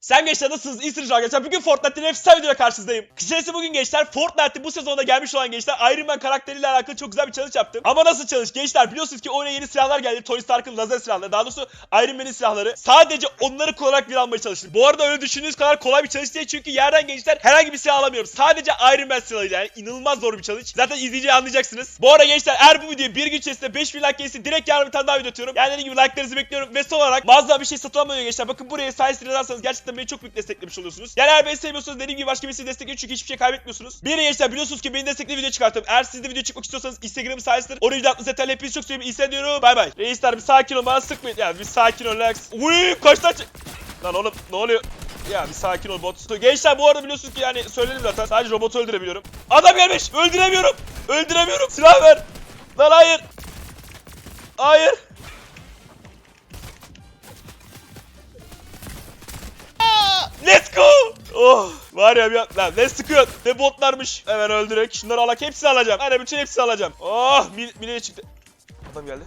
Sen gençler nasılsınız? İyisiniz arkadaşlar. Bugün Fortnite'ın efsane videoyla karşınızdayım. Kısacası bugün gençler Fortnite'te bu sezonda gelmiş olan gençler Iron Man karakteriyle alakalı çok güzel bir challenge yaptım. Ama nasıl challenge? Gençler biliyorsunuz ki oyuna yeni silahlar geldi. Tony Stark'ın lazer silahları. Daha doğrusu Iron Man'in silahları. Sadece onları kullanarak bir almaya çalıştım. Bu arada öyle düşündüğünüz kadar kolay bir challenge değil. Çünkü yerden gençler herhangi bir silah alamıyorum. Sadece Iron Man silahıyla yani inanılmaz zor bir challenge. Zaten izleyince anlayacaksınız. Bu arada gençler eğer bu videoyu bir gün içerisinde 5000 like gelirse direkt yarın bir tane daha video atıyorum. Yani dediğim gibi like'larınızı bekliyorum. Ve son olarak mağazadan bir şey satın almıyor gençler. Bakın buraya sayesinde yazarsanız gerçekten beni çok büyük desteklemiş oluyorsunuz. Yani eğer beni sevmiyorsanız dediğim gibi başka birisini destekleyin çünkü hiçbir şey kaybetmiyorsunuz. Bir gençler biliyorsunuz ki beni destekli video çıkarttım. Eğer siz de video çıkmak istiyorsanız Instagram'ım sayesinde orayı da atmanızı yeterli. Hepinizi çok seviyorum. İyi hissediyorum. Bay bay. Reisler bir sakin ol bana sıkmayın. Yani bir sakin ol relax. Uy kaç tane Lan oğlum ne oluyor? Ya bir sakin ol bot. Gençler bu arada biliyorsunuz ki yani söyledim zaten. Sadece robotu öldürebiliyorum. Adam gelmiş. Öldüremiyorum. Öldüremiyorum. Silah ver. Lan hayır. Hayır. Let's go! Oh var ya bir lan ne sıkıyor ne botlarmış. Hemen öldürek. Şunları alak hepsini alacağım. Hani bütün hepsini alacağım. Oh mil, çıktı. Adam geldi.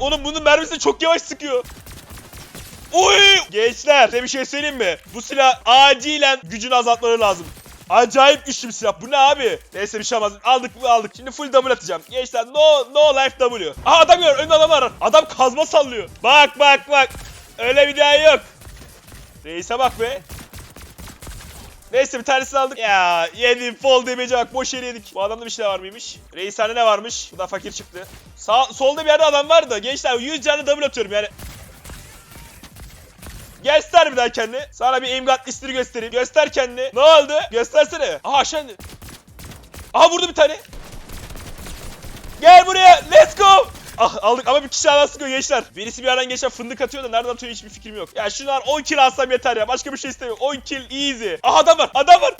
Oğlum bunun mermisi çok yavaş sıkıyor. Uy! Gençler size bir şey söyleyeyim mi? Bu silah acilen gücünü azaltmaları lazım. Acayip güçlü bir silah. Bu ne abi? Neyse bir şey olmaz. Aldık mı aldık. Şimdi full double atacağım. Gençler no no life W. Aha adam gör. Önünde adam var. Adam kazma sallıyor. Bak bak bak. Öyle bir daha yok. Reis'e bak be. Neyse bir tanesini aldık. Ya yedim fall damage'e bak boş yere yedik. Bu adamda bir şey var mıymış? Reishanede ne varmış? Bu da fakir çıktı. Sağ, solda bir yerde adam vardı. Gençler 100 canı double atıyorum yani. Göster bir daha kendini. Sana bir imgat listini göstereyim. Göster kendini. Ne oldu? Göstersene. Aha aşağı indi. Aha vurdu bir tane. Gel buraya. Let's go. Ah aldık ama bir kişi daha sıkıyor gençler. Birisi bir yerden geçen fındık atıyor da nereden atıyor hiçbir fikrim yok. Ya şunlar 10 kill alsam yeter ya. Başka bir şey istemiyorum. 10 kill easy. Aha adam var. Adam var.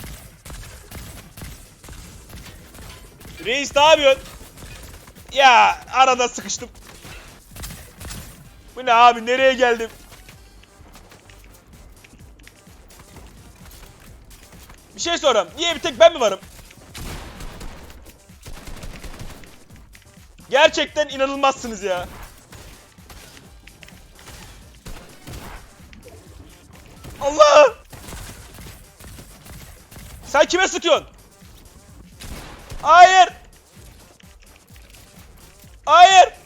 Reis ne yapıyorsun? Ya arada sıkıştım. Bu ne abi nereye geldim? Bir şey sorayım. Niye bir tek ben mi varım? Gerçekten inanılmazsınız ya. Allah! Sen kime sıkıyorsun? Hayır! Hayır!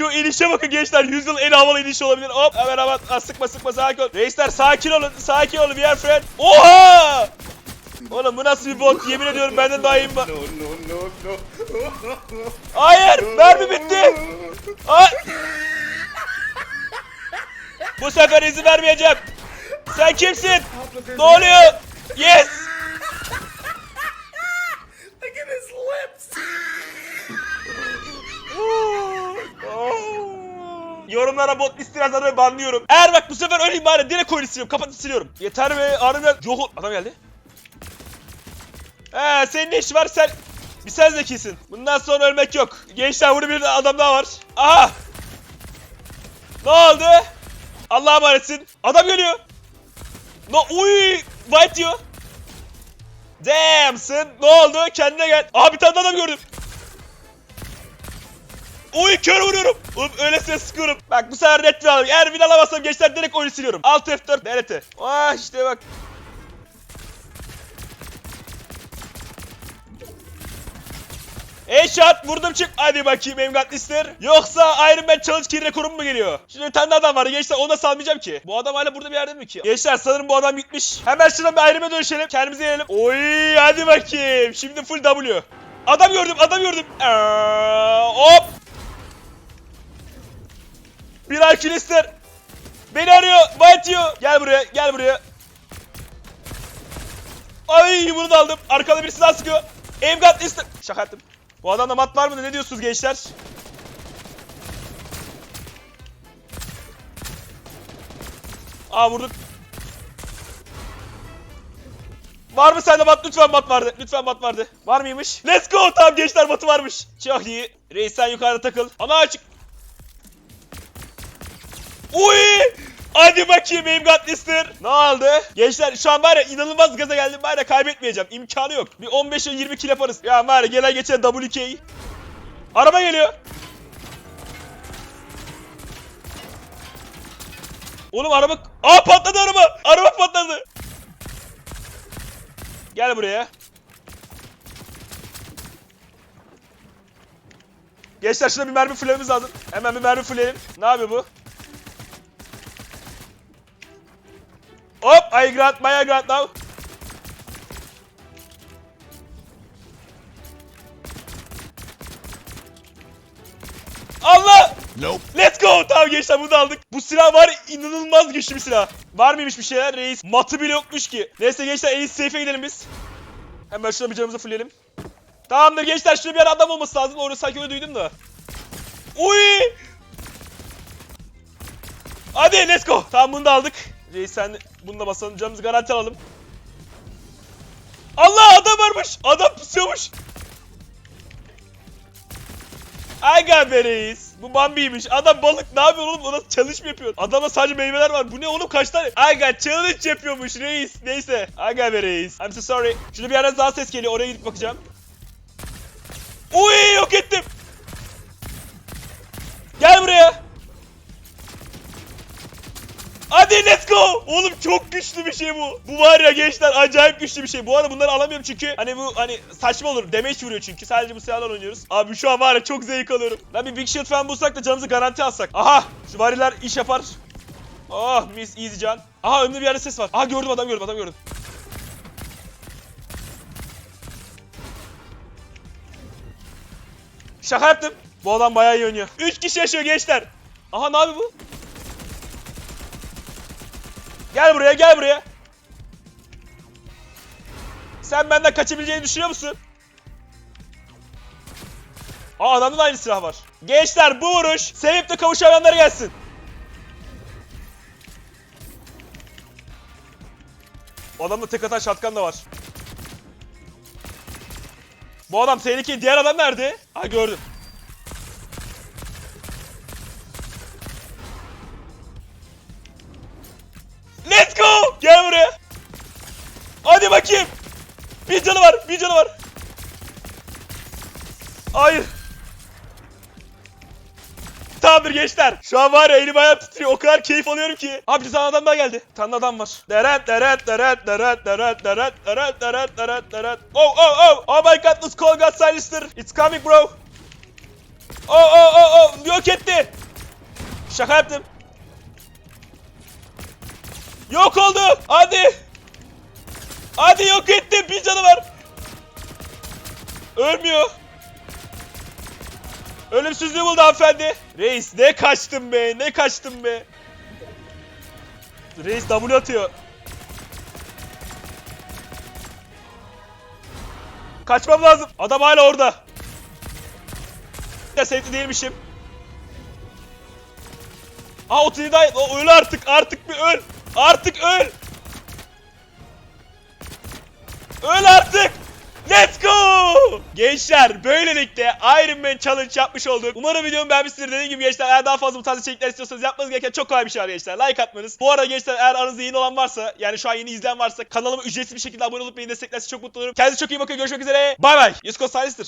Şu inişe bakın gençler. 100 yıl en havalı iniş olabilir. Hop hemen hemen. Ha, sıkma sıkma sakin ol. Reisler sakin olun. Sakin olun. We are friend. Oha! Oğlum bu nasıl bir bot? Yemin ediyorum benden daha iyiyim. No, no, no, no. Hayır! Mermi bitti! Ay! Bu sefer izin vermeyeceğim. Sen kimsin? Ne oluyor? Yes! Yorumlara bot istirazları banlıyorum. Eğer bak bu sefer öleyim bari direkt oyunu siliyorum. Kapatıp siliyorum. Yeter be Arınel. Yok adam geldi. He senin ne işin var sen? Bir sen zekisin. Bundan sonra ölmek yok. Gençler burada bir adam daha var. Aha! Ne oldu? Allah'a emanetsin. Adam geliyor. No, uy! White diyor. Damn'sın. Ne oldu? Kendine gel. Aha bir tane adam gördüm. Uy kör vuruyorum. Oğlum öylesine sıkıyorum. Bak bu sefer red alalım. Eğer win alamazsam gençler direkt oyunu siliyorum. Alt F4 DRT. Ah işte bak. Headshot vurdum çık. Hadi bakayım Emgat Lister. Yoksa Iron Man Challenge kill rekorum mu geliyor? Şimdi bir tane adam var gençler onu da salmayacağım ki. Bu adam hala burada bir yerde mi ki? Gençler sanırım bu adam gitmiş. Hemen şuradan bir Iron Man dönüşelim. Kendimize gelelim. Oy hadi bakayım. Şimdi full W. Adam gördüm adam gördüm. Aa, hop. Bir IQ Lister. Beni arıyor. Diyor. Gel buraya gel buraya. Ay bunu da aldım. Arkada birisi daha sıkıyor. Emgat Lister. Şaka yaptım. Bu adamda mat var mı? Ne diyorsunuz gençler? Aa vurduk. Var mı sende mat? Lütfen mat vardı. Lütfen mat vardı. Var mıymış? Let's go. Tamam gençler matı varmış. Çok iyi. Reis sen yukarıda takıl. Ana açık. Uy! Hadi bakayım Aim God Lister. Ne oldu? Gençler şu an var ya inanılmaz gaza geldim. Var ya kaybetmeyeceğim. İmkanı yok. Bir 15 ile 20 kill yaparız. Ya var ya gelen geçen WK. Araba geliyor. Oğlum araba... Aa patladı araba. Araba patladı. Gel buraya. Gençler şuna bir mermi fullememiz lazım. Hemen bir mermi fulleyelim. Ne yapıyor bu? Hop! I grant my grant now. Allah! Nope. Let's go! Tamam gençler bunu da aldık. Bu silah var inanılmaz güçlü bir silah. Var mıymış bir şeyler reis? Matı bile yokmuş ki. Neyse gençler en iyisi safe'e gidelim biz. Hemen şuna bir canımızı fulleyelim. Tamamdır gençler şurada bir adam olması lazım. Orada sanki öyle duydum da. Uy! Hadi let's go. Tamam bunu da aldık. Reis sen bunu da basalım. Canımızı garanti alalım. Allah adam varmış. Adam pusuyormuş. Aga be reis. Bu Bambi'ymiş. Adam balık ne yapıyor oğlum? O nasıl mi yapıyor? Adamda sadece meyveler var. Bu ne oğlum kaç tane? Aga challenge yapıyormuş reis. Neyse. Aga be reis. I'm so sorry. Şurada bir yerden daha ses geliyor. Oraya gidip bakacağım. Uy yok ettim. Gel buraya. Hadi let's go. Oğlum çok güçlü bir şey bu. Bu var ya gençler acayip güçlü bir şey. Bu arada bunları alamıyorum çünkü hani bu hani saçma olur. Damage vuruyor çünkü. Sadece bu silahlar oynuyoruz. Abi şu an var ya çok zevk alıyorum. Lan bir Big Shield falan bulsak da canımızı garanti alsak. Aha şu variler iş yapar. Oh mis easy can. Aha önümde bir yerde ses var. Aha gördüm adam gördüm adam gördüm. Şaka yaptım. Bu adam bayağı iyi oynuyor. 3 kişi yaşıyor gençler. Aha ne yapıyor bu? Gel buraya gel buraya. Sen benden kaçabileceğini düşünüyor musun? Aa adamda da aynı silah var. Gençler bu vuruş sevip de kavuşamayanlara gelsin. Adamda tek atan şatkan da var. Bu adam tehlikeli. Diğer adam nerede? Ha gördüm. Bir canı var. Hayır. Tamamdır gençler. Şu an var ya elim ayağım titriyor. O kadar keyif alıyorum ki. Abi bir adam daha geldi. Bir tane adam var. Deret deret deret deret deret deret deret deret deret deret. Oh oh oh. Oh my god this call got silencer. It's coming bro. Oh oh oh oh. Yok etti. Şaka yaptım. Yok oldu. Hadi. Hadi yok etti. Bir canı var. Ölmüyor. Ölümsüzlüğü buldu hanımefendi. Reis ne kaçtın be ne kaçtın be. Reis W atıyor. Kaçmam lazım. Adam hala orada. Ya safety değilmişim. Aa 37 ay. O öl artık artık bir öl. Artık öl. Öl artık. Let's go! Gençler böylelikle Iron Man Challenge yapmış olduk. Umarım videomu beğenmişsinizdir. Dediğim gibi gençler eğer daha fazla bu tarz içerikler istiyorsanız yapmanız gereken çok kolay bir şey var gençler. Like atmanız. Bu arada gençler eğer aranızda yeni olan varsa yani şu an yeni izleyen varsa kanalıma ücretsiz bir şekilde abone olup beni desteklerse çok mutlu olurum. Kendinize çok iyi bakın. Görüşmek üzere. Bay bay. Yusko Silencer.